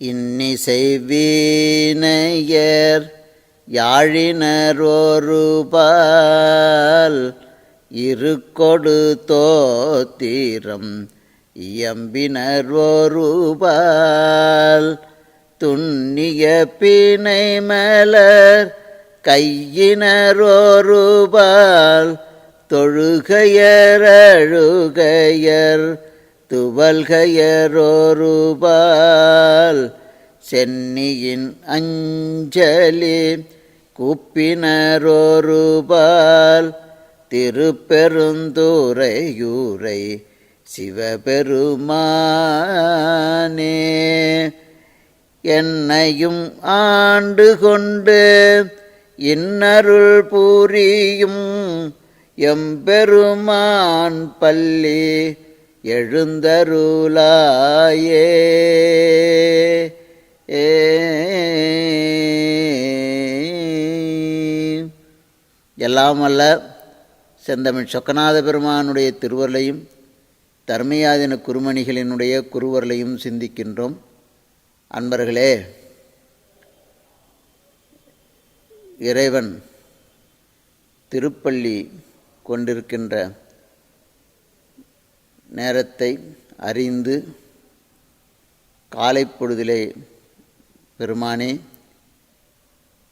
இன்னிசைவீனையர் யாழினரோருபால் யாழினர் ஒருபால் இருக்கொடு தோத்திரம் இயம்பினர் துண்ணிய பிணை மலர் கையினரோருபால் தொழுகையர் அழுகையர் துவல்கையரோருபால் சென்னியின் அஞ்சலி கூப்பினரோருபால் திருப்பெருந்துரையூரை சிவபெருமானே. என்னையும் ஆண்டு கொண்டு இன்னருள் பூரியும் எம்பெருமான் பள்ளி எழுந்தருளாயே. எல்லாம் அல்ல செந்தமிழ் சொக்கநாத பெருமானுடைய திருவருளையும் தர்மயாதின குருமணிகளினுடைய குருவர்களையும் சிந்திக்கின்றோம். அன்பர்களே இறைவன் திருப்பள்ளி கொண்டிருக்கின்ற நேரத்தை அறிந்து காலை பொழுதிலே பெருமானே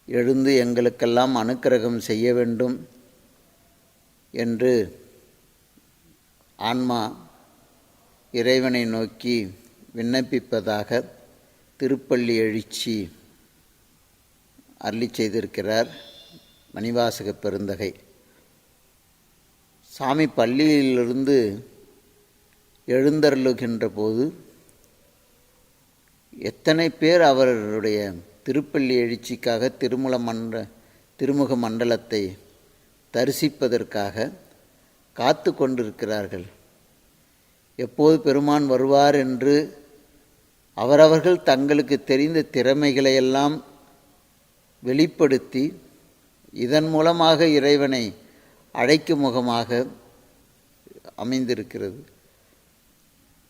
எழுந்து எங்களுக்கெல்லாம் அனுக்கிரகம் செய்ய வேண்டும் என்று ஆன்மா இறைவனை நோக்கி விண்ணப்பிப்பதாக திருப்பள்ளி எழுச்சி அருளி செய்திருக்கிறார் மணிவாசக பெருந்தகை. சாமி பள்ளியிலிருந்து எழுந்தருளுகின்ற போது எத்தனை பேர் அவருடைய திருப்பள்ளி எழுச்சிக்காக திருமுல மன்ற திருமுக மண்டலத்தை தரிசிப்பதற்காக காத்து கொண்டிருக்கிறார்கள். எப்போது பெருமான் வருவார் என்று அவரவர்கள் தங்களுக்கு தெரிந்த திறமைகளையெல்லாம் வெளிப்படுத்தி இதன் மூலமாக இறைவனை அழைக்கும் முகமாக அமைந்திருக்கிறது.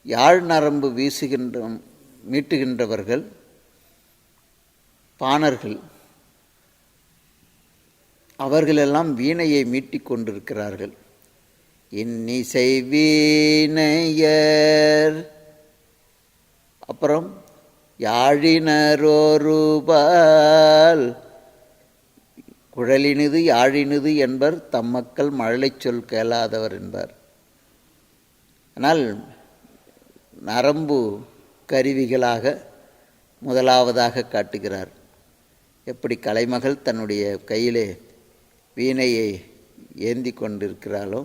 யாழ் நரம்பு வீசுகின்ற மீட்டுகின்றவர்கள் பாணர்கள் அவர்களெல்லாம் வீணையை மீட்டிக் கொண்டிருக்கிறார்கள். இன்னிசை வீணையர். அப்புறம் யாழினரோருபால். குழலினிது யாழினிது என்பர் தம் மக்கள் மழலை சொல் கேளாதவர் என்பார். ஆனால் நரம்பு கருவிகளாக முதலாவதாக காட்டுகிறார். எப்படி கலைமகள் தன்னுடைய கையிலே வீணையை ஏந்தி கொண்டிருக்கிறாளோ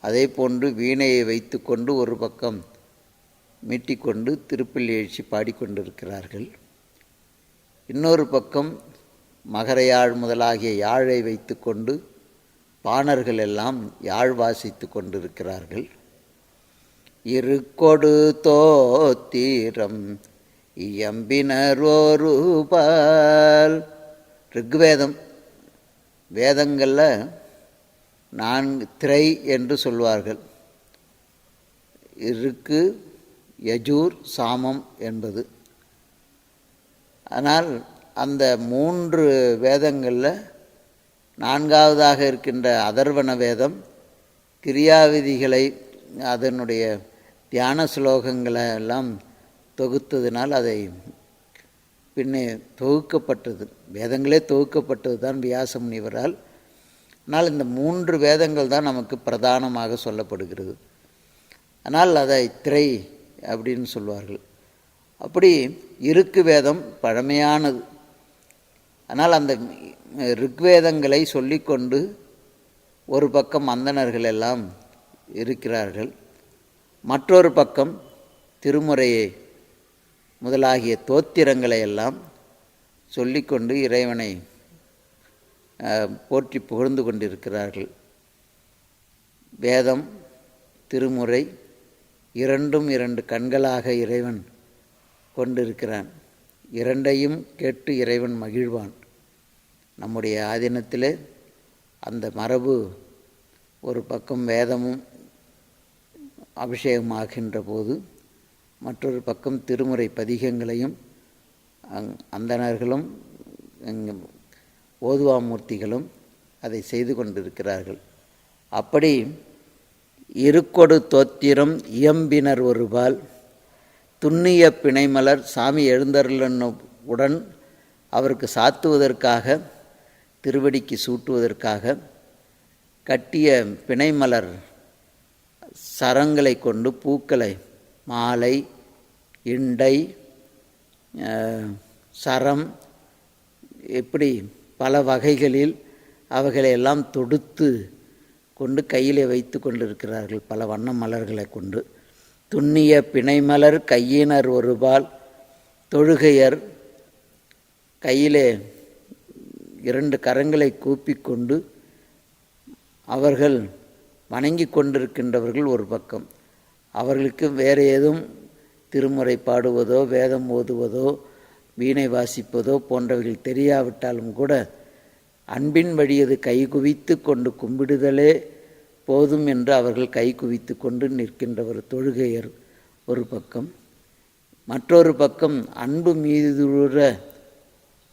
அதே போன்று வீணையை வைத்துக்கொண்டு ஒரு பக்கம் மீட்டிக்கொண்டு திருப்பில் எழுச்சி பாடிக்கொண்டிருக்கிறார்கள் இன்னொரு பக்கம் மகரையாழ் முதலாகிய யாழை வைத்துக்கொண்டு பாணர்கள் எல்லாம் யாழ் வாசித்து கொண்டிருக்கிறார்கள். இருக்கொடு தோத்தீரம் இயம்பினர் ஒருபால் ரிக்வேதம் வேதங்களில் நான்கு திரை என்று சொல்வார்கள். இருக்கு யஜூர் சாமம் என்பது. ஆனால் அந்த மூன்று வேதங்களில் நான்காவதாக இருக்கின்ற அதர்வன வேதம் கிரியாவிதிகளை அதனுடைய தியான ஸ்லோகங்களை எல்லாம் தொகுத்ததினால் அதை பின்னே தொகுக்கப்பட்டது. வேதங்களே தொகுக்கப்பட்டது தான் வியாச முனிவரால். ஆனால் இந்த மூன்று வேதங்கள் தான் நமக்கு பிரதானமாக சொல்லப்படுகிறது. ஆனால் அதை திரை அப்படின்னு சொல்வார்கள். அப்படி இருக்கு வேதம் பழமையானது. ஆனால் அந்த ரிக்வேதங்களை சொல்லிக்கொண்டு ஒரு பக்கம் அந்தணர்கள் எல்லாம் இருக்கிறார்கள். மற்றொரு பக்கம் திருமுறையை முதலாகிய தோத்திரங்களை எல்லாம் சொல்லிக்கொண்டு இறைவனை போற்றி புகழ்ந்து கொண்டிருக்கிறார்கள். வேதம் திருமுறை இரண்டும் இரண்டு கண்களாக இறைவன் கொண்டிருக்கிறான். இரண்டையும் கேட்டு இறைவன் மகிழ்வான். நம்முடைய ஆதீனத்தில் அந்த மரபு ஒரு பக்கம் வேதமும் அபிஷேகமாகின்ற போது மற்றொரு பக்கம் திருமுறை பதிகங்களையும் அங் அந்தணர்களும் ஓதுவாமூர்த்திகளும் அதை செய்து கொண்டிருக்கிறார்கள். அப்படி இருக்கொடு தோத்திரம் இயம்பினர் ஒருபால் துண்ணிய பிணைமலர் சாமி உடன் அவருக்கு சாத்துவதற்காக திருவடிக்கு சூட்டுவதற்காக கட்டிய பிணைமலர் சரங்களை கொண்டு பூக்களை மாலை இண்டை சரம் இப்படி பல வகைகளில் அவைகளையெல்லாம் தொடுத்து கொண்டு கையிலே வைத்து கொண்டிருக்கிறார்கள் பல வண்ண மலர்களை கொண்டு. துண்ணிய பிணைமலர் கையினர் ஒருபால் தொழுகையர் கையிலே இரண்டு கரங்களை கூப்பிக்கொண்டு அவர்கள் வணங்கி கொண்டிருக்கின்றவர்கள் ஒரு பக்கம். அவர்களுக்கு வேறு ஏதும் திருமுறை பாடுவதோ வேதம் ஓதுவதோ வீணை வாசிப்பதோ போன்றவைகள் தெரியாவிட்டாலும் கூட அன்பின் வழியது கை குவித்து கொண்டு கும்பிடுதலே போதும் என்று அவர்கள் கை குவித்து கொண்டு நிற்கின்ற ஒரு தொழுகையர் ஒரு பக்கம். மற்றொரு பக்கம் அன்பு மீதுற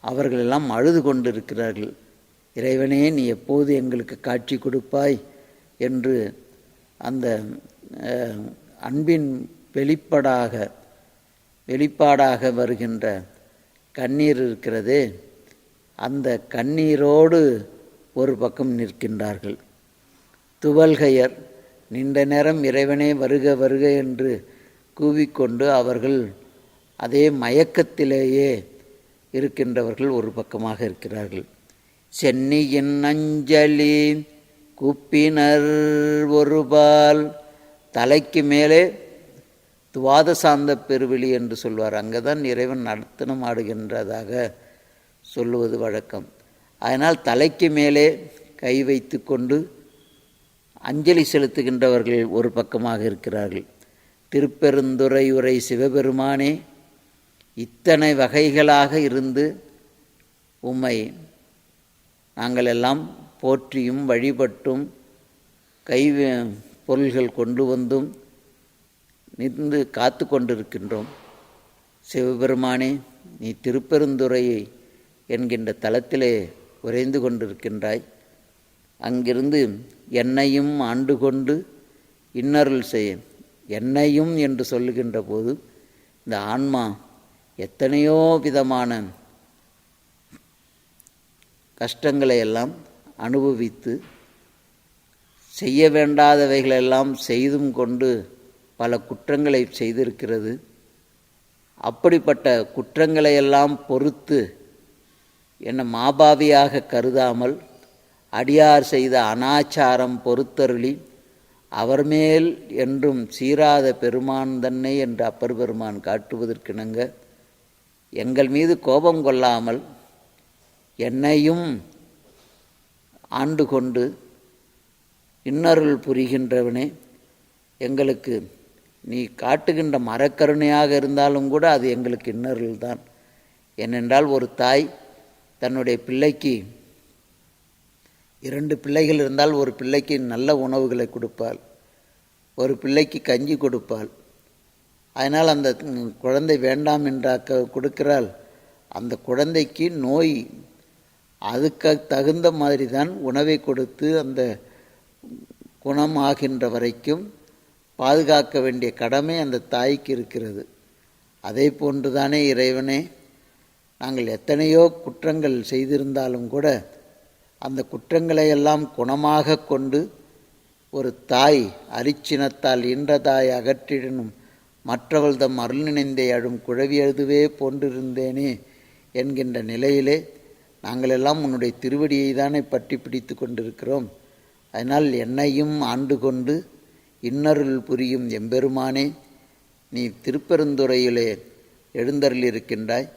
அவர்கள் எல்லாம் அழுது கொண்டிருக்கிறார்கள். இறைவனே நீ எப்போது எங்களுக்கு காட்சி கொடுப்பாய்? என்று அந்த அன்பின் வெளிப்பாடாக வெளிப்பாடாக வருகின்ற கண்ணீர் இருக்கிறதே அந்த கண்ணீரோடு ஒரு பக்கம் நிற்கின்றார்கள். துவல்கையர் நீண்ட நேரம் இறைவனே வருக வருக என்று கூவிக்கொண்டு அவர்கள் அதே மயக்கத்திலேயே இருக்கின்றவர்கள் ஒரு பக்கமாக இருக்கிறார்கள். சென்னியின் அஞ்சலி குப்பினர் ஒருபால் தலைக்கு மேலே துவாதசாந்த பெருவெளி என்று சொல்வார். அங்கே தான் இறைவன் நடத்தனம் ஆடுகின்றதாக சொல்லுவது வழக்கம். அதனால் தலைக்கு மேலே கை வைத்து கொண்டு அஞ்சலி செலுத்துகின்றவர்கள் ஒரு பக்கமாக இருக்கிறார்கள். திருப்பெருந்துறையுரை சிவபெருமானே இத்தனை வகைகளாக இருந்து உம்மை நாங்கள் எல்லாம் போற்றியும் வழிபட்டும் கை பொருள்கள் கொண்டு வந்தும் நின்று காத்து கொண்டிருக்கின்றோம். சிவபெருமானே நீ திருப்பெருந்துறையை என்கின்ற தலத்திலே உறைந்து கொண்டிருக்கின்றாய். அங்கிருந்து என்னையும் ஆண்டு கொண்டு இன்னருள் செய்ய என்னையும் என்று சொல்லுகின்ற போது இந்த ஆன்மா எத்தனையோ விதமான கஷ்டங்களை எல்லாம் அனுபவித்து செய்ய வேண்டாதவைகளெல்லாம் செய்தும் கொண்டு பல குற்றங்களை செய்திருக்கிறது. அப்படிப்பட்ட குற்றங்களையெல்லாம் பொறுத்து என்னை மாபாவியாக கருதாமல் அடியார் செய்த அனாச்சாரம் பொறுத்தருளி அவர் மேல் என்றும் சீராத பெருமான் தன்னை என்று அப்பர் பெருமான் காட்டுவதற்கிணங்க எங்கள் மீது கோபம் கொள்ளாமல் என்னையும் ஆண்டு கொண்டு இன்னருள் புரிகின்றவனே எங்களுக்கு நீ காட்டுகின்ற மரக்கருணையாக இருந்தாலும் கூட அது எங்களுக்கு இன்னருள் தான் ஏனென்றால் ஒரு தாய் தன்னுடைய பிள்ளைக்கு இரண்டு பிள்ளைகள் இருந்தால் ஒரு பிள்ளைக்கு நல்ல உணவுகளை கொடுப்பாள் ஒரு பிள்ளைக்கு கஞ்சி கொடுப்பாள். அதனால் அந்த குழந்தை வேண்டாம் என்றாக்க கொடுக்கிறாள். அந்த குழந்தைக்கு நோய் அதுக்கு தகுந்த மாதிரி தான் உணவை கொடுத்து அந்த குணமாகின்ற வரைக்கும் பாதுகாக்க வேண்டிய கடமை அந்த தாய்க்கு இருக்கிறது. அதே போன்றுதானே இறைவனே நாங்கள் எத்தனையோ குற்றங்கள் செய்திருந்தாலும் கூட அந்த குற்றங்களை எல்லாம் குணமாக கொண்டு ஒரு தாய் அரிச்சினத்தால் இன்ற தாய் அகற்றிடனும் மற்றவள் தம் அருள் நினைந்தே அழும் குழவி எழுதுவே போன்றிருந்தேனே என்கின்ற நிலையிலே நாங்களெல்லாம் உன்னுடைய திருவடியை தானே பற்றி பிடித்து கொண்டிருக்கிறோம். அதனால் என்னையும் ஆண்டு கொண்டு இன்னருள் புரியும் எம்பெருமானே நீ திருப்பெருந்துறையிலே எழுந்தருளிருக்கின்றாய்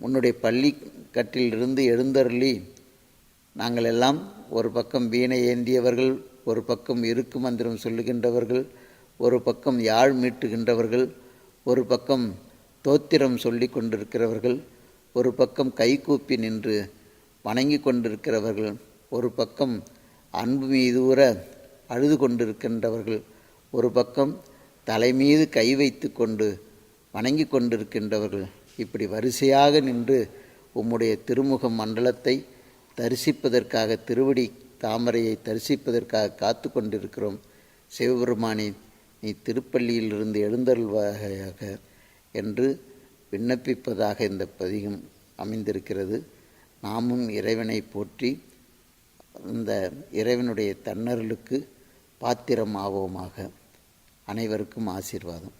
உன்னுடைய பள்ளி கட்டிலிருந்து எழுந்தருளி நாங்கள் எல்லாம் ஒரு பக்கம் வீணை ஏந்தியவர்கள் ஒரு பக்கம் இருக்கு மந்திரம் சொல்லுகின்றவர்கள் ஒரு பக்கம் யாழ் மீட்டுகின்றவர்கள் ஒரு பக்கம் தோத்திரம் சொல்லி கொண்டிருக்கிறவர்கள். ஒரு பக்கம் கைகூப்பி நின்று வணங்கி கொண்டிருக்கிறவர்கள் ஒரு பக்கம் அன்பு மீதூர அழுது கொண்டிருக்கின்றவர்கள் ஒரு பக்கம் தலை மீது கை வைத்து கொண்டு வணங்கி கொண்டிருக்கின்றவர்கள். இப்படி வரிசையாக நின்று உம்முடைய திருமுக மண்டலத்தை தரிசிப்பதற்காக திருவடி தாமரையை தரிசிப்பதற்காக காத்து கொண்டிருக்கிறோம். சிவபெருமானே நீ திருப்பள்ளியிலிருந்து எழுந்தருள்வாயாக என்று விண்ணப்பிப்பதாக இந்த பதிகம் அமைந்திருக்கிறது. நாமும் இறைவனை போற்றி இந்த இறைவனுடைய தன்னருளுக்கு பாத்திரம் ஆவோமாக அனைவருக்கும் ஆசீர்வாதம்.